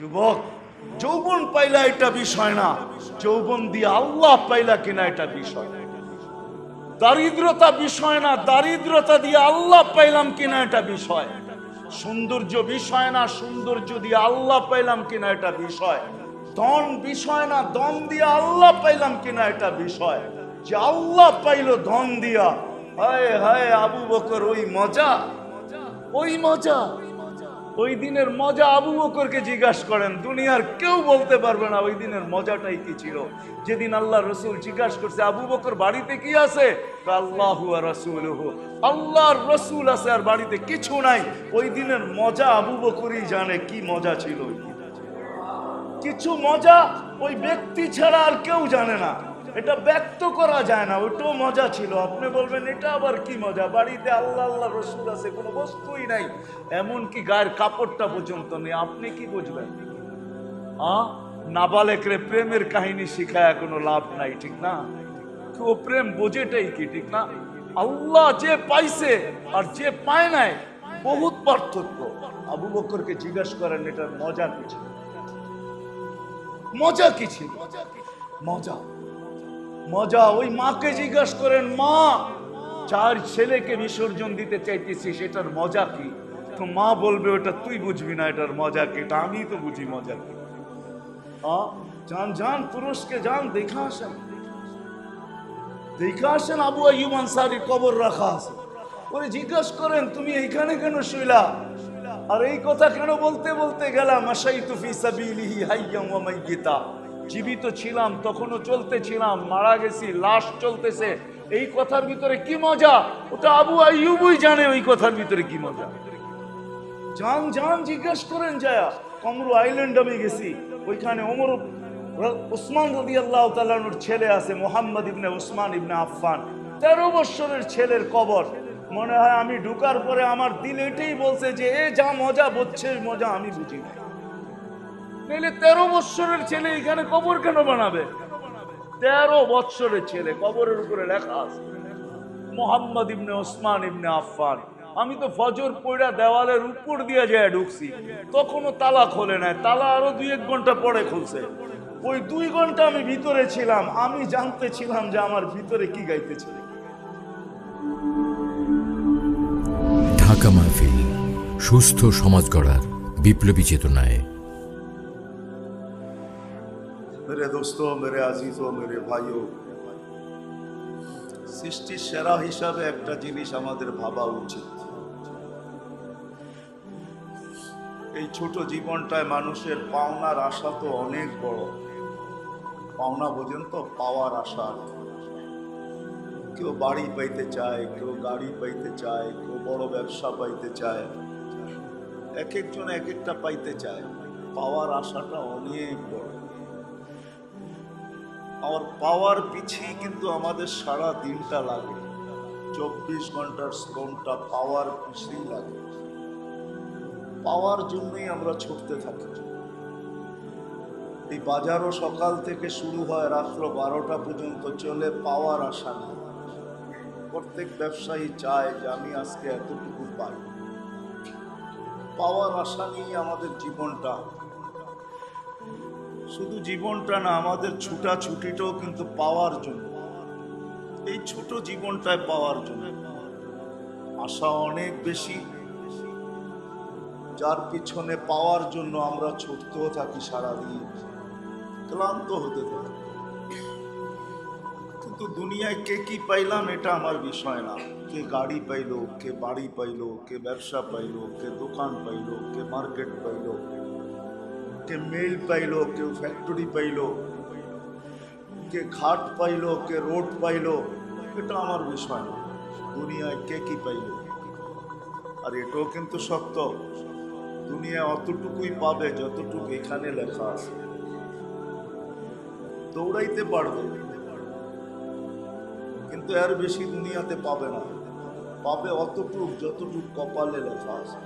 যুবক, যৌবন পাইলা এটা বিষয় না। যৌবন দিয়ে আল্লাহ পাইলা কিনা এটা বিষয়। দারিদ্রতা বিষয় না, দারিদ্রতা দিয়ে আল্লাহ পাইলাম কিনা এটা বিষয়। সৌন্দর্য বিষয় না, সৌন্দর্য দিয়ে আল্লাহ পাইলাম কিনা এটা বিষয়। দন বিষয় না দন দিয়ে আল্লাহ পাইলাম কিনা এটা বিষয়। যে আল্লাহ পাইলো ধন দিয়া, হায় হায় আবু বকর, ওই মজা ওই মজা। ওই দিনের মজা আবু বকরকে জিজ্ঞাসা করেন, দুনিয়ার কেউ বলতে পারবে না ওই দিনের মজাটাই কি ছিল? যেদিন আল্লাহ রসুল জিজ্ঞাসা করছে, আবু বকর বাড়িতে কি আছে? আল্লাহ রসুল আল্লাহর রসুল আছে আর বাড়িতে কিছু নাই। ওই দিনের মজা আবু বকরই জানে কি মজা ছিল কিছু মজা ওই ব্যক্তি ছাড়া আর কেউ জানে না। এটা ব্যক্ত করা যায় না, ওইটাও মজা ছিল। আপনি বলবেন, এটা আবার কি মজা? বাড়িতে আল্লাহ আল্লাহ, রসুল আছে, কোনো বস্তুই নাই। এমনকি গায়ের কাপড়টা পর্যন্ত নেই। আপনি কি বুঝবেন? আ? নাবালেকরে প্রেমের কাহিনী শিখায় কোনো লাভ নাই, ঠিক না? ও প্রেম বোঝেটাই কি, ঠিক না? আল্লাহ যে পাইছে আর যে পায় নাই, বহুত পার্থক্য। আবু বকরকে জিজ্ঞাসা করেন, এটার মজা কি ছিল? মজা কি ছিল? মজা। মজা, ওই মাকে জিজ্ঞাসা করেন, মা, চার ছেলেকে বিসর্জন দিতে চাইতেছি, সেটার মজা কি? তো মা বলবে, ওটা তুই বুঝবি না, এটার মজা কি? এটা আমি তো বুঝি মজা কি। যান যান, তুরস্কে যান, দেখা আসেন। দেখা আসেন আবু আইয়ুব আনসারি, কবর রাখা আছে। ওরে জিজ্ঞাসা করেন, তুমি এইখানে কেন শুইলা? আর এই কথা কেন বলতে বলতে গেলাম, আশাইতু ফি সাবিলিহি হাইয়াম ওয়া মাইয়িতা। জীবিত ছিলাম, তখনও চলতেছিলাম, মারা গেছি, লাশ চলতেছে। এই কথার ভিতরে কি মজা? ওটা আবু আইয়ুবই জানে ওই কথার ভিতরে কি মজা। যান যান জিজ্ঞেস করেন যায়া, কমরু আইল্যান্ড আমি গেছি। ওইখানে ওমর উসমান রদি আল্লাহ তালানুর ছেলে আছে, মোহাম্মদ ইবনে উসমান ইবনে আফফান। তেরো বৎসরের ছেলের কবর। মনে হয় আমি ঢুকার পরে আমার দিল এটাই বলছে যে, এ যা মজা বলছে মজা, আমি বুঝি না নইলে তেরো বৎসরের ছেলে এখানে কবর কেন বানাবে? তেরো বৎসরের ছেলে, কবরের উপরে লেখা আছে। মোহাম্মদ ইবনে ওসমান ইবনে আফফান। আমি তো ফজর পড়া দেওয়ালের উপর দিয়ে যায় ঢুকছি। তখনও তালা খোলে নাই। তালা আরও দুই এক ঘণ্টা পরে খুলছে। ওই দুই ঘণ্টা আমি ভিতরে ছিলাম। আমি জানতে ছিলাম যে আমার ভিতরে কি গাইতেছে। ঢাকা মাহফিল, সুস্থ সমাজ গড়ার বিপ্লবী চেতনায় মেরে দোস্ত মেরে আজিজ ও মেরে ভাইও সৃষ্টির সেরা হিসাবে একটা জিনিস আমাদের ভাবা উচিত এই ছোট জীবনটায় মানুষের পাওনার আশা তো অনেক বড়। পাওনা পর্যন্ত পাওয়ার আশা। কেউ বাড়ি পাইতে চায়, কেউ গাড়ি পাইতে চায়, কেউ বড় ব্যবসা পাইতে চায়। এক একজন এক একটা পাইতে চায়। পাওয়ার আশাটা অনেক বড়। আমার পাওয়ার পিছিয়ে কিন্তু আমাদের সারা দিনটা লাগে। চব্বিশ ঘণ্টার শ্রমটা পাওয়ার পিছিয়েই লাগে। পাওয়ার জন্যই আমরা ছুটতে থাকি। এই বাজারও সকাল থেকে শুরু হয় রাত্র বারোটা পর্যন্ত, চলে পাওয়ার আশা নেই প্রত্যেক ব্যবসায়ী চায় যে আমি আজকে এতটুকু পাই পাওয়ার আশা নিয়ে আমাদের জীবনটা শুধু জীবনটা না, আমাদের ছুটা ছুটিটাও কিন্তু পাওয়ার জন্য। এই ছোট জীবনটায় পাওয়ার জন্য। আশা অনেক বেশি। যার পিছনে পাওয়ার জন্য আমরা ছুটতেও থাকি সারাদিন। ক্লান্ত হতে থাকি। কিন্তু দুনিয়ায় কে কি পাইলাম, এটা আমার বিষয় না। কে গাড়ি পাইলো, কে বাড়ি পাইলো, কে ব্যবসা পাইলো, কে দোকান পাইলো, কে মার্কেট পাইলো। কে মিল পাইলো কেউ ফ্যাক্টরি পাইলো কে ঘাট পাইলো কে রোড পাইলো এটা আমার বিষয়। না দুনিয়ায় কে কি পাইল আর এটাও কিন্তু সত্য দুনিয়া অতটুকুই পাবে যতটুকু এখানে লেখা আছে। দৌড়াইতে পারবে। কিন্তু এর বেশি দুনিয়াতে পাবে না। পাবে অতটুক, যতটুক কপালে লেখা আছে।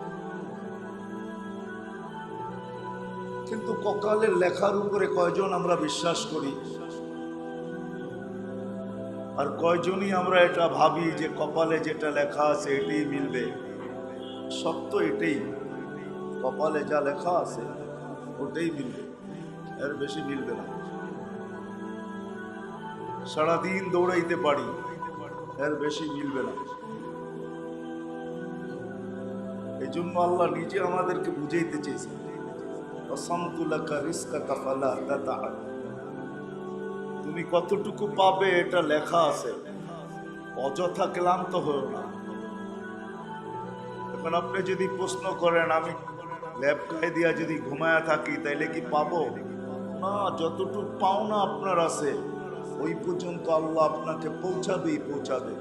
কিন্তু ককালের লেখার উপরে কয়জন আমরা বিশ্বাস করি? আর কয়জনই আমরা এটা ভাবি যে কপালে যেটা লেখা আছে এটাই মিলবে? সত্য এটাই। কপালে যা লেখা আছে, ওটাই মিলবে। এর বেশি মিলবে না। সারাদিন দৌড়াইতে পারি, এর বেশি মিলবে না। এই জন্য আল্লাহ নিজে আমাদেরকে বুঝাইতে চেয়েছে তুমি কতটুকু পাবে এটা লেখা আছে। অযথা ক্লান্ত হয়েও না। এখন আপনি যদি প্রশ্ন করেন, আমি ল্যাব দিয়া যদি ঘুমায়া থাকি, তাইলে কি পাবো? না, যতটুকু পাওনা আপনার আছে, ওই পর্যন্ত আল্লাহ আপনাকে পৌঁছাবেই পৌঁছাবে।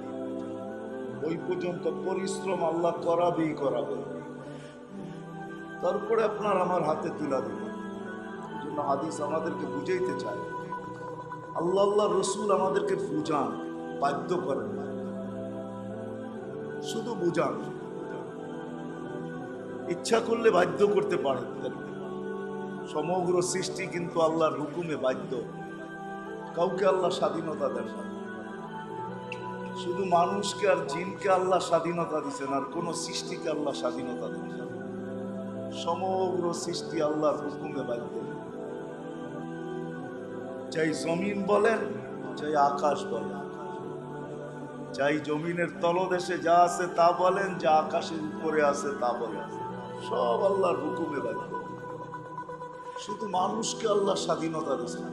ওই পর্যন্ত পরিশ্রম আল্লাহ করাবেই করাবে। তারপরে আপনার আমার হাতে তুলা দেবে। এই জন্য হাদিস আমাদেরকে বুঝাইতে চায়। আল্লাহ আল্লাহ রসুল আমাদেরকে বুঝান, বাধ্য করেন না। শুধু বুঝান। ইচ্ছা করলে বাধ্য করতে পারেন। সমগ্র সৃষ্টি কিন্তু আল্লাহর হুকুমে বাধ্য। কাউকে আল্লাহ স্বাধীনতা দেন শুধু মানুষকে আর জিনকে আল্লাহ স্বাধীনতা দিচ্ছেন আর কোন সৃষ্টিকে আল্লাহ স্বাধীনতা দেন না। সমগ্র সৃষ্টি আল্লাহর হুকুমে বাধ্য। চাই জমিন বলেন চাই আকাশ বলেন চাই জমিনের তলদেশে যা আছে তা বলেন, যা আকাশের উপরে আছে তা বলেন। সব আল্লাহর হুকুমে বাধ্য। শুধু মানুষকে আল্লাহ স্বাধীনতা দিয়েছেন।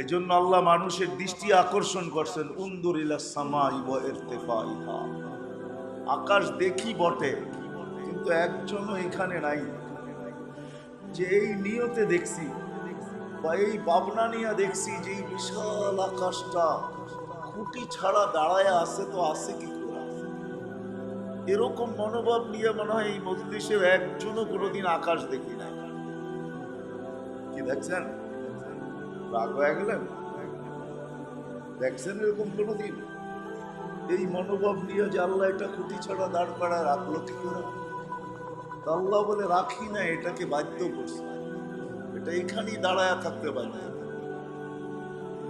এই জন্য আল্লাহ মানুষের দৃষ্টি আকর্ষণ করছেন উন্দুরিলা সামাই ইরতেফাইহা। আকাশ দেখি বটে। কিন্তু একজনও এখানে নাই। যে এই নিয়তে দেখছি বা এই ভাবনা নিয়ে দেখছি যে এই বিশাল আকাশটা খুঁটি ছাড়া দাঁড়ায় আছে তো আছে কি এরকম মনোভাব নিয়ে মনে হয় এই মজলিসে একজনও কোনোদিন আকাশ দেখি না কি দেখছেন? রাগ হয়ে গেলেন? দেখছেন এরকম কোনোদিন? এই মনোভাব নিয়ে যে আল্লাহ এটা খুঁটি ছাড়া দাঁড় করা রাখল কি করে? আল্লাহ বলে রাখি না, এটাকে বাধ্য করছে। এটা এখানেই দাঁড়ায় থাকতে পারে।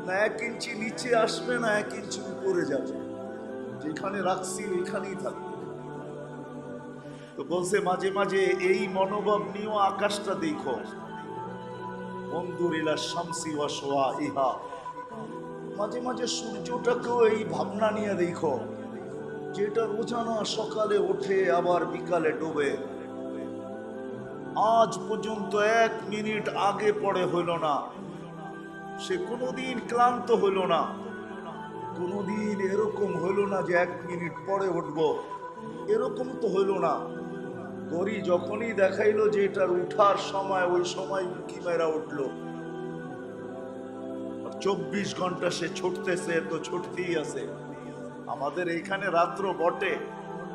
না এক ইঞ্চি নিচে আসবে, না এক ইঞ্চি উপরে যাবে। যেখানে রাখছি ওইখানেই থাকবে। তো বলছে, মাঝে মাঝে এই মনোভাব নিয়েও আকাশটা দেখো। বন্ধুরিলা শামসি ওয়া সোয়া ইহা। মাঝে মাঝে সূর্যটাকেও এই ভাবনা নিয়ে দেখো। যেটা রোজানা সকালে ওঠে, আবার বিকালে ডোবে। আজ পর্যন্ত এক মিনিট আগে পড়ে হইল না। সে কোনোদিন ক্লান্ত হইল না। কোনোদিন এরকম হইল না যে এক মিনিট পরে উঠবো। এরকম তো হইল না। গড়ি যখনই দেখাইলো যে এটার উঠার সময়, ওই সময় উঁকি মেরা উঠল। চব্বিশ ঘণ্টা সে ছুটতেছে তো ছুটতেই আছে। আমাদের এইখানে রাত্র বটে,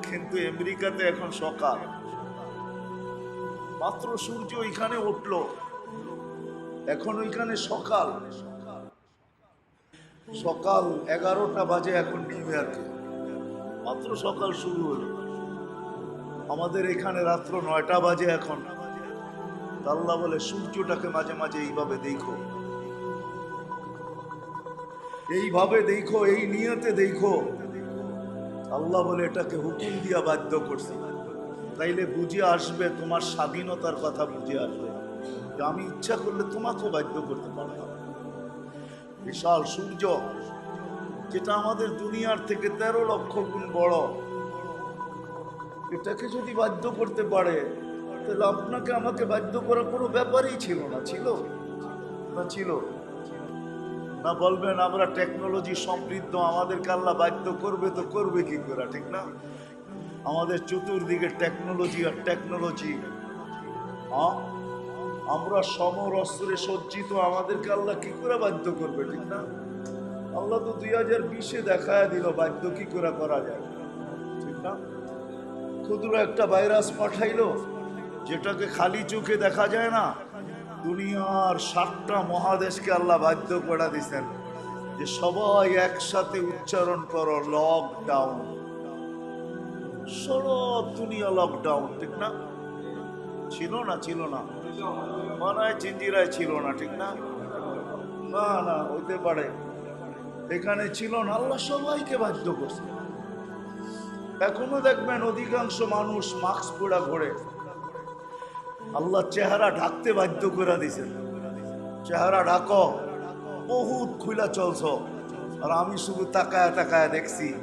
কিন্তু আমেরিকাতে এখন সকাল। মাত্র সূর্য ওইখানে উঠল। এখন ওইখানে সকাল। সকাল এগারোটা বাজে এখন নিউ ইয়র্কে মাত্র সকাল শুরু হলো। আমাদের এখানে রাত্র নয়টা বাজে এখন। আল্লাহ বলে, সূর্যটাকে মাঝে মাঝে এইভাবে দেখো। এইভাবে দেখো, এই নিয়তে দেখো। আল্লাহ বলে, এটাকে হুকুম দিয়া বাধ্য করছি। তাইলে বুঝে আসবে, তোমার স্বাধীনতার কথা বুঝে আসবে। আমি ইচ্ছা করলে তোমাকেও বাধ্য করতে পারতাম। বিশাল সূর্য, যেটা আমাদের দুনিয়ার থেকে তেরো লক্ষ গুণ বড়, এটাকে যদি বাধ্য করতে পারে, তাহলে আপনাকে আমাকে বাধ্য করার কোনো ব্যাপারই ছিল না। ছিল? না ছিল? না বলবেন, আমরা টেকনোলজি সমৃদ্ধ, আমাদেরকে আল্লাহ বাধ্য করবে তো করবে কি করে, ঠিক না? আমাদের চতুর্দিকে টেকনোলজি আর টেকনোলজি আমরা সমর অস্ত্রে সজ্জিত, আমাদেরকে আল্লাহ কি করে বাধ্য করবে, ঠিক না? আল্লাহ তো দুই হাজার বিশে দেখায় দিল, বাধ্য কি করে করা যায়, ঠিক না? ক্ষুদ্র একটা ভাইরাস পাঠাইলো, যেটাকে খালি চোখে দেখা যায় না, দুনিয়ার সাতটা মহাদেশকে আল্লাহ বাধ্য করে দিছেন, যে সবাই একসাথে উচ্চারণ করো লকডাউন সব দুনিয়া লকডাউন ঠিক না? ছিল না ছিল না। মনে হয় চিঞ্জিরায় ছিল না, ঠিক না? না না, হইতে পারে। এখানে ছিল না, আল্লাহ সবাইকে বাধ্য করছে। এখনও দেখবেন অধিকাংশ মানুষ মাস্ক পরা ঘোরে। আল্লাহ চেহারা ঢাকতে বাধ্য করে দিছেন চেহারা ঢাকো, বহুত খুলা চলছ। আর আমি শুধু তাকায় তাকায় দেখছি।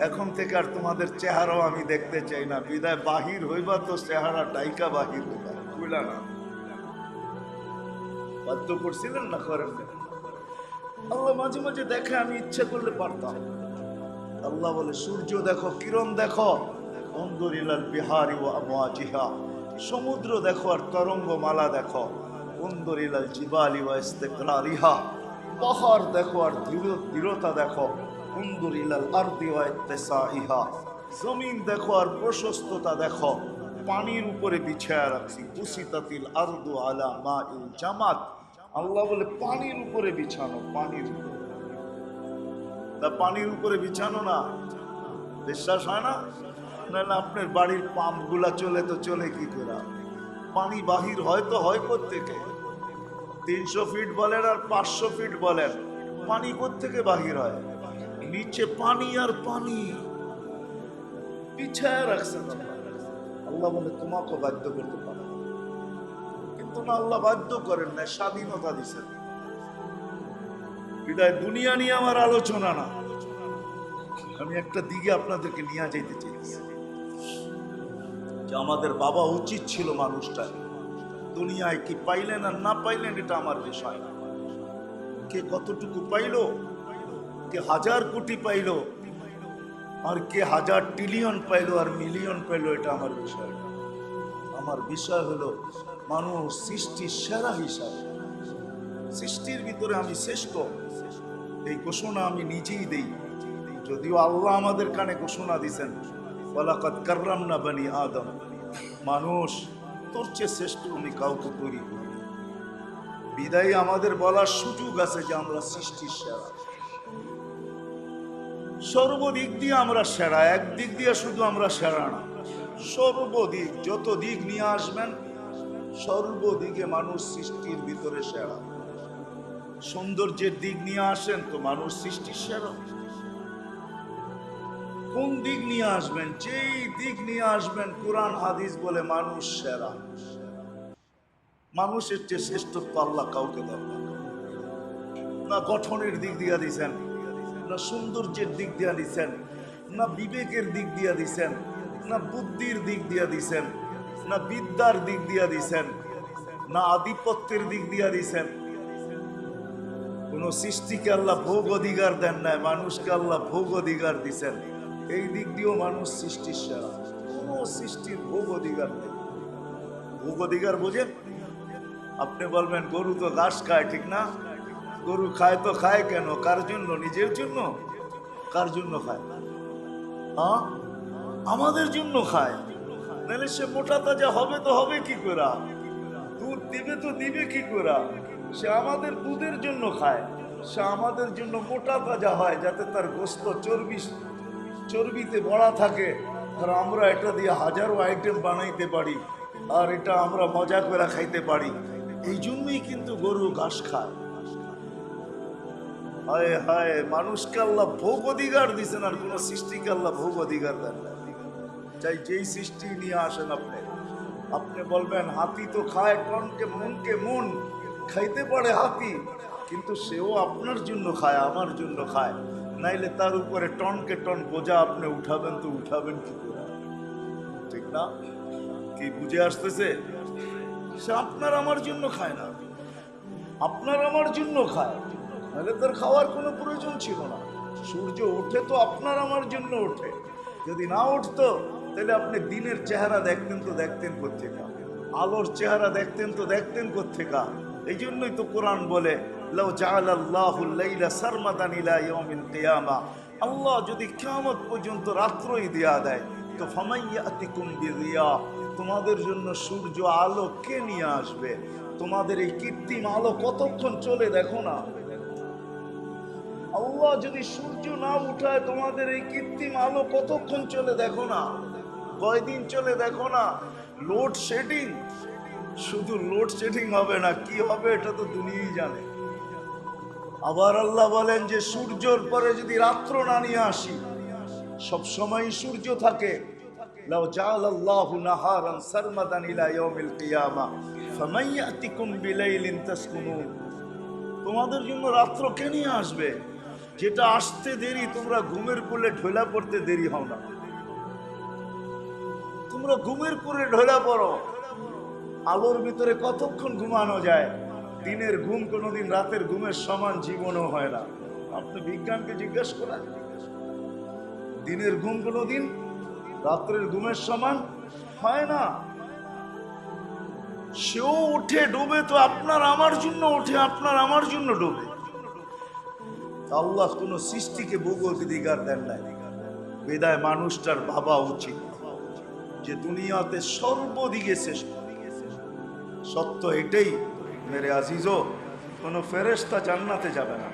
এখন থেকে আর তোমাদের চেহারাও আমি দেখতে চাই না। বিদায় বাহির হইবা তো চেহারা ডাইকা বাহির হইবা। খুলা না। বাধ্য করছিলেন না করেন? আল্লাহ মাঝে মাঝে দেখে আমি ইচ্ছা করলে পারতাম। আল্লাহ বলে সূর্য দেখো কিরণ দেখো। অন্দরিলাল বিহারি ও আবহাওয়া সমুদ্র দেখো আর তরঙ্গ মালা দেখো অন্দরিলাল জিবালি ও ইস্তেকরারিহা। পাহাড় দেখো আর দৃঢ়- দৃঢ়তা দেখো। ইত্তেসাইহা জমিন দেখো আর প্রশস্ততা দেখো, পানির উপরে বিছায়া রাখছি। কুসিতাতিল আরদু আলা মা ইল জামাত। আল্লাহ বলে, পানির উপরে বিছানো, পানির তা পানির উপরে বিছানো না, বিশ্বাস হয় না? না আপনার বাড়ির পাম্পগুলা চলে তো চলে কি করে? পানি বাহির হয় তো হয় থেকে তিনশো ফিট বলেন আর পাঁচশো ফিট বলেন, পানি থেকে বাহির হয়? নিচে পানি আর পানি পিছায় রাখছেন আল্লাহ। বলে তোমাকে বাধ্য করতে পারে কিন্তু না আল্লাহ বাধ্য করেন না স্বাধীনতা দিচ্ছেন বিদায় দুনিয়া নিয়ে আমার আলোচনা না আমি একটা দিকে আপনাদেরকে নিয়ে যেতে চাইছি যে আমাদের বাবা উচিত ছিল মানুষটা দুনিয়ায় কি পাইলেন আর না পাইলেন এটা আমার বিষয় না কে কতটুকু পাইলো কে হাজার কোটি পাইলো, আর কে হাজার ট্রিলিয়ন পাইলো, আর মিলিয়ন পাইলো, এটা আমার বিষয়। আমার বিষয় হলো, মানুষ সৃষ্টির সেরা হিসাবে। সৃষ্টির ভিতরে আমি শ্রেষ্ঠ। এই ঘোষণা আমি নিজেই দেই। যদিও আল্লাহ আমাদের কানে ঘোষণা দিছেন, ওয়ালাকাদ কাররাম না বানি আদম। মানুষ তোর চেয়ে শ্রেষ্ঠ, আমি কাউকে তৈরি করি বিদায়ী আমাদের বলার সুযোগ আছে যে আমরা সৃষ্টির সেরা। সর্বদিক দিয়ে আমরা সেরা, একদিক দিয়ে শুধু আমরা সেরা না। সর্বদিক, যত দিক নিয়ে আসবেন, সর্বদিকে মানুষ সৃষ্টির ভিতরে সেরা। সৌন্দর্যের দিক নিয়ে আসেন তো মানুষ সৃষ্টির সেরা। কোন দিক নিয়ে আসবেন, যেই দিক নিয়ে আসবেন, কোরআন, হাদিস বলে মানুষ সেরা। মানুষের চেয়ে শ্রেষ্ঠত্ব আল্লাহ কাউকে দেন না। গঠনের দিক দিয়ে দিছেন না সৌন্দর্যের দিক দিয়া দিছেন, না বিবেকের দিক দিয়া দিছেন, না বুদ্ধির দিক দিয়া দিছেন, না বিদ্যার দিক দিয়া দিছেন, না আধিপত্যের দিক দিয়া দিছেন। কোন সৃষ্টিকে আল্লাহ ভোগ অধিকার দেন নাই, মানুষকে আল্লাহ ভোগ অধিকার দিছেন। এই দিক দিয়েও মানুষ সৃষ্টির সেরা। কোন সৃষ্টির ভোগ অধিকার নেই। ভোগ অধিকার বোঝেন? আপনি বলবেন, গরু তো ঘাস খায়, ঠিক না? গরু খায় তো খায় কেন? কার জন্য? নিজের জন্য? কার জন্য খায়? হ্যাঁ? আমাদের জন্য খায়। নাহলে সে মোটা তাজা হবে তো হবে কি করে? দুধ দিবে তো দিবে কি করে? সে আমাদের দুধের জন্য খায়। সে আমাদের জন্য মোটা তাজা হয় যাতে তার গোস্ত চর্বি, চর্বিতে বড়া থাকে। আর আমরা এটা দিয়ে হাজারো আইটেম বানাইতে পারি। আর এটা আমরা মজা করে খাইতে পারি। এই জন্যই কিন্তু গরু ঘাস খায়। হায় হায়, মানুষকে আল্লাহ ভোগ অধিকার দিছেন আর কোন সৃষ্টিকে আল্লাহ ভোগ অধিকার দেন না। চাই যেই সৃষ্টি নিয়ে আসেন আপনি আপনি বলবেন, হাতি তো খায় টনকে মনকে মন, খাইতে পারে হাতি, কিন্তু সেও আপনার জন্য খায়, আমার জন্য খায়। নাইলে তার উপরে টনকে টন বোঝা আপনি উঠাবেন তো উঠাবেন কি করে? ঠিক না? কি বুঝে আসতেছে? সে আপনার আমার জন্য খায় না, আপনার আমার জন্য খায়। নাহলে তার খাওয়ার কোনো প্রয়োজন ছিল না। সূর্য ওঠে তো আপনার আমার জন্য ওঠে। যদি না উঠতো, তাহলে আপনি দিনের চেহারা দেখতেন তো দেখতেন কোথেকা আলোর চেহারা দেখতেন তো দেখতেন কোথেকা এই জন্যই তো কোরআন বলে আল্লাহ যদি কিয়ামত পর্যন্ত রাত্রই দেয়া দেয়, তো ফামাইয়াতিকুম বিদিয়া, তোমাদের জন্য সূর্য আলো কে নিয়ে আসবে? তোমাদের এই কৃত্রিম আলো কতক্ষণ চলে দেখো না? আল্লাহ যদি সূর্য না উঠায় তোমাদের এই কৃত্রিম আলো কতক্ষণ চলে দেখো না কয়দিন চলে দেখো না লোড শেডিং শুধু লোড শেডিং হবে না কি হবে এটা তো দুনিয়াই জানে আবার আল্লাহ বলেন যে সূর্যর পরে যদি রাত্র না নিয়ে আসি সব সময় সূর্য থাকে لو جعل الله نهارا سرمدا الى يوم القيامه فمن ياتكم بليل تسكنون তোমাদের জন্য রাত্র কে নিয়ে আসবে যেটা আসতে দেরি, তোমরা ঘুমের কোলে ঢোলা পড়তে দেরি হও না। তোমরা ঘুমের কোলে ঢোলা পড়ো। আলোর ভিতরে কতক্ষণ ঘুমানো যায়? দিনের ঘুম কোনোদিন রাতের ঘুমের সমান জীবনও হয় না। আপনি বিজ্ঞানকে জিজ্ঞেস করেন। দিনের ঘুম কোনোদিন রাত্রের ঘুমের সমান হয় না। সেও উঠে ডুবে তো আপনার আমার জন্য ওঠে আপনার আমার জন্য ডুবে। আল্লাহ কোন সৃষ্টিকে ভূগোল অধিকার দেন নাই। বেদায় মানুষটার ভাবা উচিত যে দুনিয়াতে সর্বদিকে শ্রেষ্ঠ। সত্য এটাই, মেরে আজিজো কোনো ফেরেস্তা জান্নাতে যাবে না।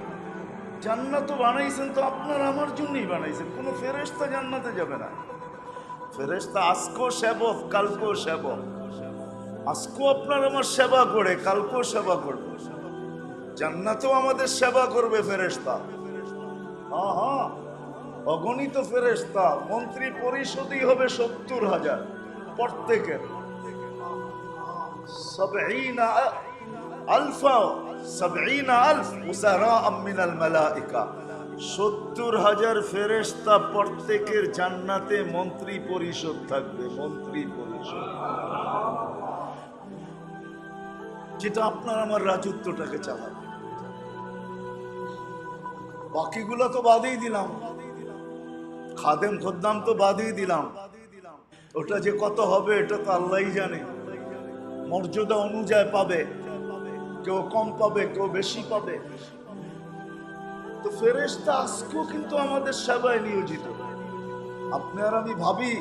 জান্নাত বানাইছেন তো আপনার আমার জন্যই বানাইছেন, কোনো ফেরেস্তা জান্নাতে যাবে না। ফেরেস্তা আজকেও সেবক, কালকেও সেবক। আজকেও আপনার আমার সেবা করে, কালকেও সেবা করবে। জান্নাতেও আমাদের সেবা করবে ফেরেস্তা হ্যাঁ অগণিত ফেরেস্তা মন্ত্রী পরিষদই হবে সত্তর হাজার, প্রত্যেকের। সত্তর হাজার ফেরেস্তা প্রত্যেকের জান্নাতে মন্ত্রী পরিষদ থাকবে, মন্ত্রী পরিষদ। যেটা আপনার আমার রাজত্বটাকে চালাবে। বাকিগুলো তো বাদেই দিলাম। খাদেম খদ্দাম তো বাদেই দিলাম। ওটা যে কত হবে, এটা তো আল্লাহই জানে। মর্যাদা অনুযায়ী পাবে। কেউ কম পাবে, কেউ বেশি পাবে। তো ফেরেশতা আজকেও কিন্তু আমাদের সেবায় নিয়োজিত। আপনি আর আমি ভাবি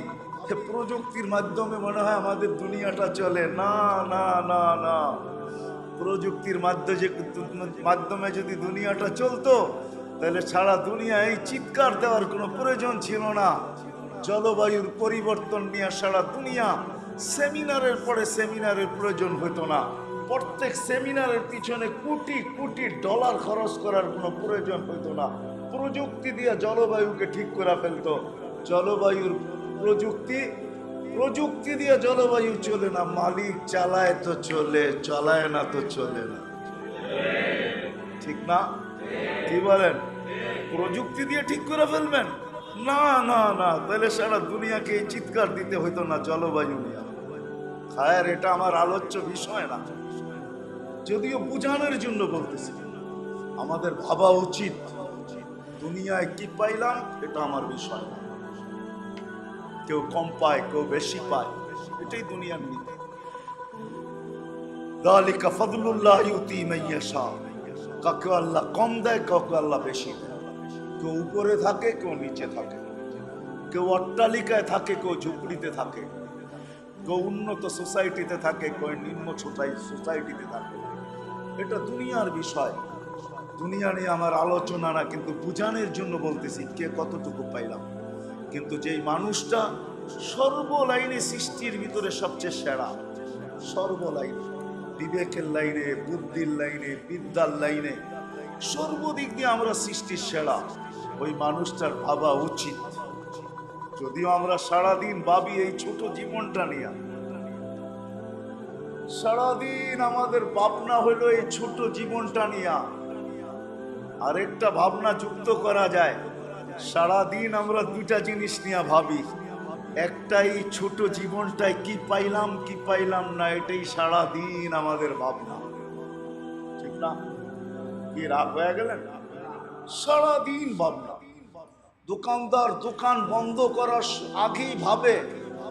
প্রযুক্তির মাধ্যমে মনে হয় আমাদের দুনিয়াটা চলে। না না না না। প্রযুক্তির মাধ্যমে মাধ্যমে যদি দুনিয়াটা চলতো তাহলে সারা দুনিয়া এই চিৎকার দেওয়ার কোনো প্রয়োজন ছিল না। জলবায়ুর পরিবর্তন নিয়ে সারা দুনিয়া সেমিনারের পরে সেমিনারের প্রয়োজন হতো না। প্রত্যেক সেমিনারের পিছনে কোটি কোটি ডলার খরচ করার কোনো প্রয়োজন হতো না। প্রযুক্তি দিয়ে জলবায়ুকে ঠিক করে ফেলতো। জলবায়ুর প্রযুক্তি প্রযুক্তি দিয়ে জলবায়ু চলে না, মালিক চালায় তো চলে, চালায় না তো চলে না। ঠিক না? কি বলেন? প্রযুক্তি দিয়ে ঠিক করে ফেলবেন? না না না, তাহলে সারা দুনিয়াকে এই চিৎকার দিতে হইতো না জলবায়ু খায়ের, এটা আমার আলোচ্য বিষয় না। যদিও বুঝানোর জন্য বলতেছি, আমাদের ভাবা উচিত। দুনিয়ায় কি পাইলাম, এটা আমার বিষয় না। কেউ কম পায়, কেউ বেশি পায়, এটাই দুনিয়ার নীতি। দালিকা ফদলুল্লাহ ইউতি মাইয়াশা। কাকে আল্লাহ কম দেয়, কাউকে আল্লাহ বেশি দেয়। কেউ উপরে থাকে, কেউ নিচে থাকে। কেউ অট্টালিকায় থাকে, কেউ ঝুপড়িতে থাকে। কেউ উন্নত সোসাইটিতে থাকে, কেউ নিম্ন সোসাইটিতে থাকে। এটা দুনিয়ার বিষয়। দুনিয়া নিয়ে আমার আলোচনা না, কিন্তু বুঝানোর জন্য বলতেছি, কে কতটুকু পাইলাম। কিন্তু যেই মানুষটা সর্বলাইনে সৃষ্টির ভিতরে সবচেয়ে সেরা, সর্বলাইনে। বিবেকের লাইনে, বুদ্ধির লাইনে, বিদ্যার লাইনে, সর্বদিক দিয়ে আমরা সৃষ্টির সেরা। ওই মানুষটার ভাবা উচিত। যদিও আমরা সারাদিন ভাবি এই ছোট জীবনটা নিয়ে। সারাদিন আমাদের ভাবনা হলো এই ছোট জীবনটা নিয়ে। আরেকটা ভাবনা যুক্ত করা যায়। সারাদিন আমরা দুইটা জিনিস নিয়ে ভাবি। একটাই ছোট জীবনটায় কি পাইলাম কি পাইলাম না, এটাই সারাদিন আমাদের ভাবনা। ঠিক না? কি রাগ হয়ে গেলেন? সারাদিন ভাবনা। দোকানদার দোকান বন্ধ করার আগেই ভাবে,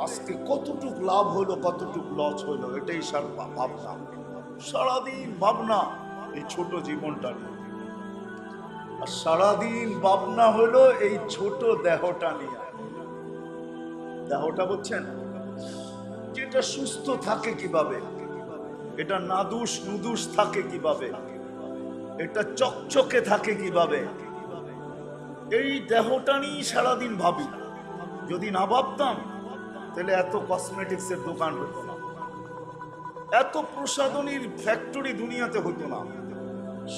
আজকে কতটুক লাভ হলো, কতটুক লস হলো, এটাই সার ভাবনা। সারাদিন ভাবনা, এই ছোট জীবনটা নিয়ে। আর সারাদিন ভাবনা হলো এই ছোট দেহটা নিয়ে। দেহটা বুঝছেন যেটা সুস্থ থাকে কীভাবে? এটা নাদুস নুদুস থাকে কীভাবে? এটা চকচকে থাকে কীভাবে? এই দেহটা নিয়ে সারাদিন ভাবি। যদি না ভাবতাম, তাহলে এত কসমেটিক্সের দোকান হতো না। এত প্রসাধনীর ফ্যাক্টরি দুনিয়াতে হতো না।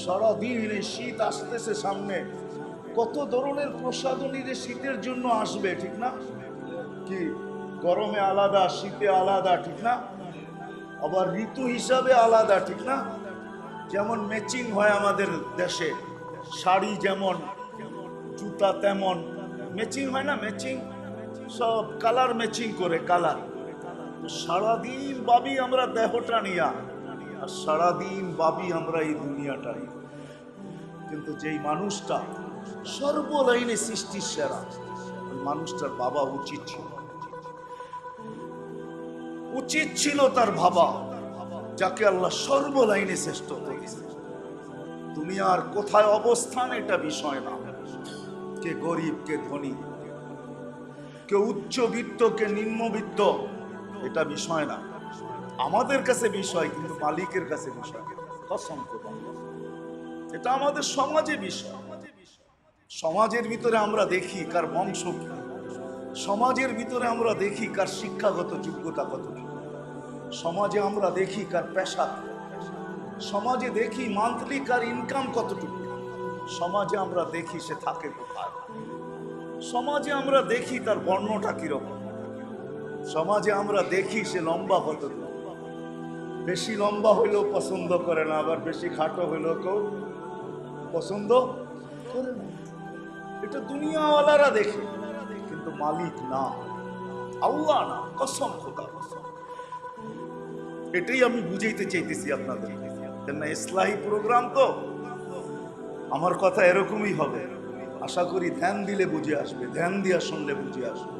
সারাদিন এই শীত আসতেছে সামনে। কত ধরনের প্রসাধনীর এই শীতের জন্য আসবে, ঠিক না? কি? গরমে আলাদা, শীতে আলাদা, ঠিক না? আবার ঋতু হিসাবে আলাদা, ঠিক না? যেমন ম্যাচিং হয় আমাদের দেশে। শাড়ি যেমন, জুতা তেমন। ম্যাচিং হয় না? ম্যাচিং সব কালার ম্যাচিং করে কালার সারাদিন ভাবি আমরা দেহটা নিয়া, আর সারাদিন ভাবি আমরা এই দুনিয়াটা নিয়া। কিন্তু যেই মানুষটা, সর্বলাইনে সৃষ্টির সেরা। মানুষটার বাবা উচিত ছিল। উচিত ছিল তার ভাবা, যাকে আল্লাহ সর্বলাইনে শ্রেষ্ঠ করেছে। আর কোথায় অবস্থান, এটা বিষয় না। কে গরিব, কে ধনী, কে উচ্চবিত্ত কে নিম্নবিত্ত, এটা বিষয় না। আমাদের কাছে বিষয়, কিন্তু মালিকের কাছে বিষয়। এটা আমাদের সমাজে বিষয়। সমাজের ভিতরে আমরা দেখি কার বংশ কি। সমাজের ভিতরে আমরা দেখি কার শিক্ষাগত যোগ্যতা কতটুকু। সমাজে আমরা দেখি কার পেশা সমাজে দেখি মান্থলি কার ইনকাম কতটুকু। সমাজে আমরা দেখি সে থাকে কোথায়। সমাজে আমরা দেখি তার বর্ণটা কীরকম। সমাজে আমরা দেখি সে লম্বা কতটুকু। বেশি লম্বা হইলেও পছন্দ করে না, আবার বেশি খাটো হইলেও কেউ পছন্দ করে না। এটা দুনিয়াওয়ালারা দেখে। কিন্তু মালিক না। আল্লাহ না, কসম খোদা এটাই আমি বুঝাইতে চাইতেছি আপনাদের। কেন ইসলাহী প্রোগ্রাম তো, আমার কথা এরকমই হবে। আশা করি ধ্যান দিলে বুঝে আসবে, ধ্যান দিয়া শুনলে বুঝে আসবে।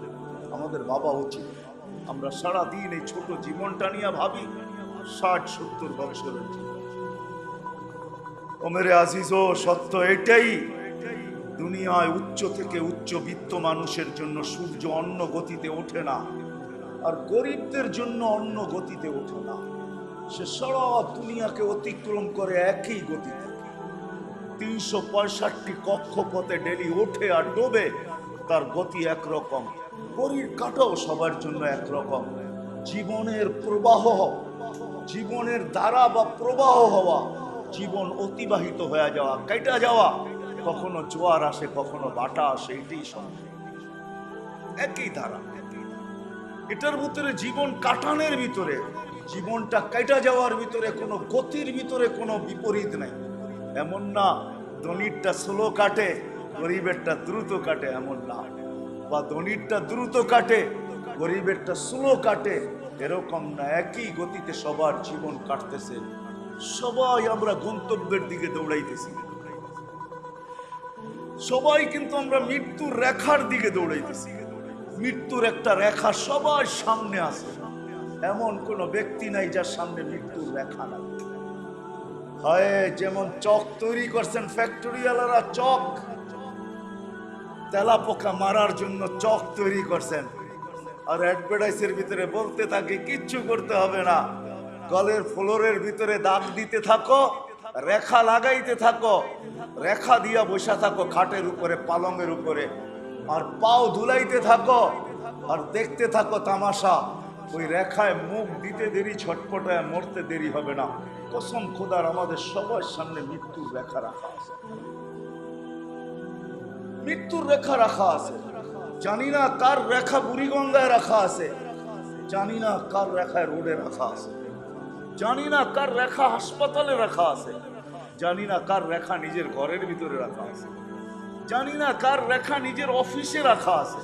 আমাদের বাবা উচিত। আমরা সারা দিন এই ছোট জীবনটা নিয়ে ভাবি, ষাট, সত্তর বছরের জীবন। ও আজিজ ও সত্য এটাই দুনিয়ায় উচ্চ থেকে উচ্চ বিত্ত মানুষের জন্য সূর্য অন্য গতিতে ওঠে না, আর গরিবদের জন্য অন্য গতিতে ওঠে না। সে সারা দুনিয়াকে অতিক্রম করে একই গতিতে। তিনশো পঁয়ষট্টি কক্ষপথে ডেলি ওঠে আর ডোবে, তার গতি একরকম। গরির কাটাও সবার জন্য একরকম। জীবনের প্রবাহ, জীবনের ধারা বা প্রবাহ হওয়া, জীবন অতিবাহিত হয়ে যাওয়া, কেটা যাওয়া কখনো জোয়ার আসে, কখনো বাটা আসে, এটাই সম্ভব একই ধারা। এটার ভিতরে জীবন কাটানের ভিতরে, জীবনটা কেটা যাওয়ার ভিতরে, কোনো গতির ভিতরে কোনো বিপরীত নাই। এমন না, ধনিরটা স্লো কাটে, গরিবেরটা দ্রুত কাটে, এমন না। বা ধনিরটা দ্রুত কাটে, গরিবেরটা স্লো কাটে, এরকম না, একই গতিতে সবার জীবন কাটতেছে। সবাই আমরা গন্তব্যের দিকে দৌড়াইতেছি। সবাই কিন্তু আমরা মৃত্যুর রেখার দিকে দৌড়াইতেছি। মৃত্যুর একটা রেখা সবার সামনে আছে। এমন কোন ব্যক্তি নাই যার সামনে মৃত্যুর রেখা নাই। হয়, যেমন চক তৈরি করছেন ফ্যাক্টরিওয়ালারা, চক। তেলা পোকা মারার জন্য চক তৈরি করছেন। আর অ্যাডভার্টাইজের ভিতরে বলতে থাকে, কিচ্ছু করতে হবে না। গলের ফ্লোরের ভিতরে দাগ দিতে থাকো। রেখা লাগাইতে থাকো, রেখা দিয়া বসা থাকো খাটের উপরে, পালঙের উপরে, আর পাও ধুলাইতে থাকো, আর দেখতে থাকো তামাশা। ওই রেখায় মুখ দিতে দেরি, ছটপটায় মরতে দেরি হবে না। কসম খোদার, আমাদের সবার সামনে মৃত্যুর রেখা রাখা আছে। মৃত্যুর রেখা রাখা আছে। জানি না কার রেখা বুড়িগঙ্গায় রাখা আছে। জানি না কার রেখায় রোডে রাখা আছে। জানি না কার রেখা হাসপাতালে রাখা আছে। জানি না কার রেখা নিজের ঘরের ভিতরে রাখা আছে। জানি না কার রেখা নিজের অফিসে রাখা আছে।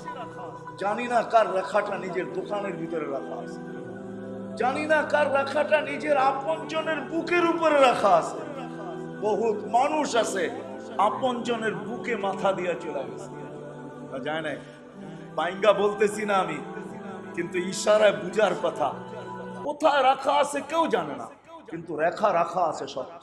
জানি না কার রেখাটা নিজের দোকানের ভিতরে রাখা আছে। জানি না কার রেখাটা নিজের আপনজনের বুকের উপরে রাখা আছে। বহুত মানুষ আছে, আপনজনের বুকে মাথা দিয়া চলে গেছে। যায় না পাইঙ্গা বলতেছি না আমি, কিন্তু ইশারায় বুঝার কথা। কোথায় রাখা আছে কেউ জানে না। কিন্তু রেখা রাখা আছে সত্য।